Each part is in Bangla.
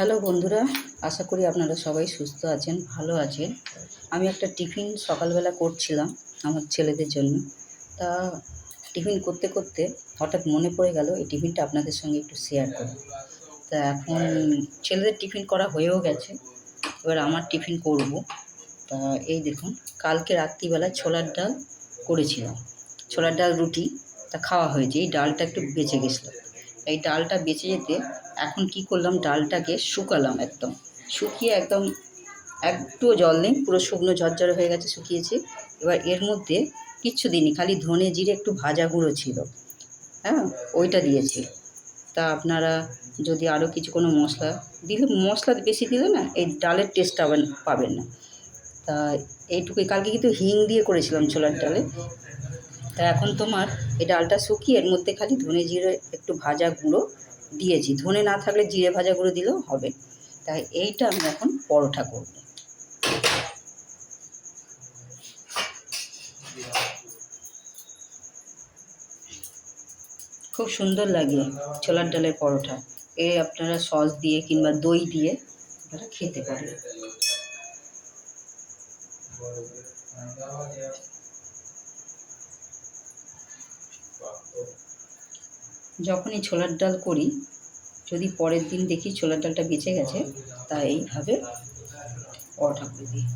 হ্যালো বন্ধুরা, আশা করি আপনারা সবাই সুস্থ আছেন, ভালো আছেন। আমি একটা টিফিন সকালবেলা করছিলাম আমার ছেলেদের জন্য। তা টিফিন করতে করতে হঠাৎ মনে পড়ে গেল, এই টিফিনটা আপনাদের সঙ্গে একটু শেয়ার করি। তা এখন ছেলেদের টিফিন করা হয়েও গেছে, এবার আমার টিফিন করব। তা এই দেখুন, কালকে রাত্রিবেলায় ছোলার ডাল করেছিলাম। ছোলার ডাল রুটি, তা খাওয়া হয়েছে, এই ডালটা একটু বেঁচে গেছিল। এই ডালটা বেঁচে যেতে এখন কি করলাম? ডালটাকে শুকালাম একদম। শুকিয়ে একদম একটুও জল নেই, পুরো শুকনো ঝরঝরে হয়ে গেছে, শুকিয়েছে। এবার এর মধ্যে কিচ্ছু দিইনি, খালি ধনে জিরে একটু ভাজা গুঁড়ো ছিল। হ্যাঁ ওইটা দিয়েছি। তা আপনারা যদি আরও কিছু কোনো মশলা দিলে, মশলা বেশি দিলে না, এই ডালের টেস্টটা আবার পাবেন না। তা এইটুকুই, কালকে কিন্তু হিং দিয়ে করেছিলাম ছোলার ডালে। তা এখন তোমার এই ডালটা শুকিয়ে এর মধ্যে খালি ধনে জিরে, একটু ভাজা গুঁড়ো দিয়েছি। ধনে না থাকলে জিরে ভাজা গুঁড়ো দিলেও হবে। তাই এইটা আমি এখন পরোটা করব। খুব সুন্দর লাগে ছোলার ডালের পরোটা। এ আপনারা সস দিয়ে কিংবা দই দিয়ে আপনারা খেতে পারেন। যখনই ছোলার ডাল করি, যদি পরের দিন দেখি ছোলার ডালটা বেঁচে গেছে তা এইভাবে পরোটা করে দিই।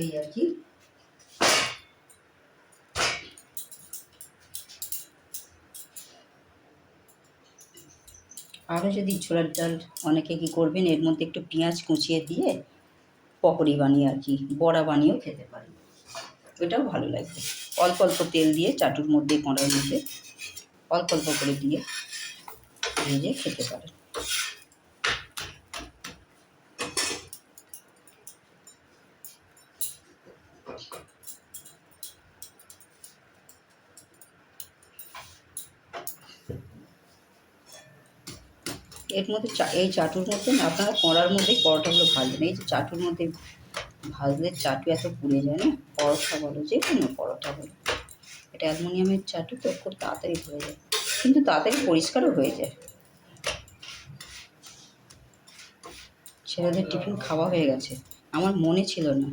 এই আর কি। আরও যদি ছোলার ডাল অনেকে কি করবেন, এর মধ্যে একটু পেঁয়াজ কুচিয়ে দিয়ে পকোড়ি বানিয়ে আর কি, বড়া বানিয়েও খেতে পারেন। ওইটাও ভালো লাগবে। অল্প অল্প তেল দিয়ে চাটুর মধ্যে কড়ার মধ্যে অল্প অল্প করে দিয়ে ভেজে খেতে পারেন। এর মধ্যে এই চাটুর মধ্যে না, আপনারা কড়ার মধ্যেই পরোটাগুলো ভাজবেন। এই যে চাটুর মধ্যে ভাজলে চাটু এত পুড়ে যায় না? পরোটা বলো, যে কোনো পরোটা বলো। এটা অ্যালুমিনিয়ামের চাটু, তো খুব তাড়াতাড়ি হয়ে যায়। কিন্তু তাড়াতাড়ি পরিষ্কারও হয়ে যায়। ছেলেদের টিফিন খাওয়া হয়ে গেছে। আমার মনে ছিল না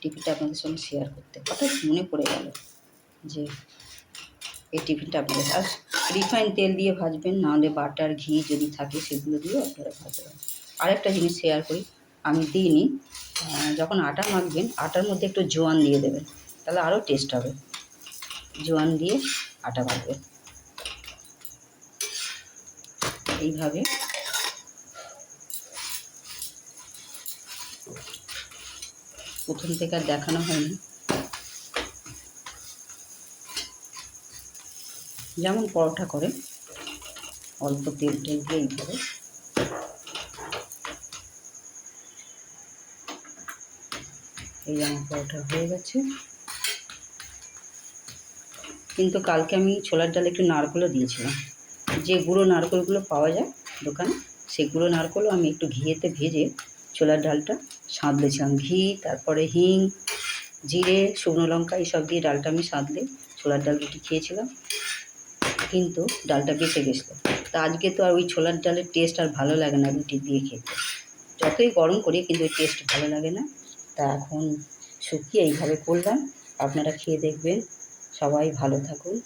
টিফিনটা আপনাদের সঙ্গে শেয়ার করতে। হঠাৎ মনে পড়ে গেল যে এই টিফিনটা আপনাদের আর রিফাইন তেল দিয়ে ভাজবেন নাহলে বাটার ঘি যদি থাকে সেগুলো দিয়েও আপনারা ভাজবেন। আরেকটা জিনিস শেয়ার করি, আমি দিই দিইনি যখন আটা মাখবেন, আটার মধ্যে একটু জোয়ান দিয়ে দেবেন। তাহলে আরও টেস্ট হবে। জোয়ান দিয়ে আটা মাখবেন। এইভাবে। প্রথম থেকে আর দেখানো হয়নি। যেমন পরোটা করে, অল্প তেল টেল দিয়ে করে এই যেমন পরোটা হয়ে গেছে। কিন্তু কালকে আমি ছোলার ডালে একটু নারকেলও দিয়েছিলাম। যে গুঁড়ো নারকেলগুলো পাওয়া যায় দোকানে সেই গুঁড়ো নারকেলও আমি একটু ঘিয়েতে ভেজে ছোলার ডালটা সাঁতলেছিলাম। ঘি, তারপরে হিং, জিরে, শুকনো লঙ্কা, এইসব দিয়ে ডালটা আমি সাঁতলে ছোলার ডাল রুটি খেয়েছিলাম। কিন্তু ডালটা বেঁচে গেছিল। তা আজকে তো আর ওই ছোলার ডালের টেস্ট আর ভালো লাগে না রুটি দিয়ে খেতে। যতই গরম করি কিন্তু ওই টেস্ট ভালো লাগে না। তা এখন শুকিয়ে এইভাবে করলাম। আপনারা খেয়ে দেখবেন। সবাই ভালো থাকুন।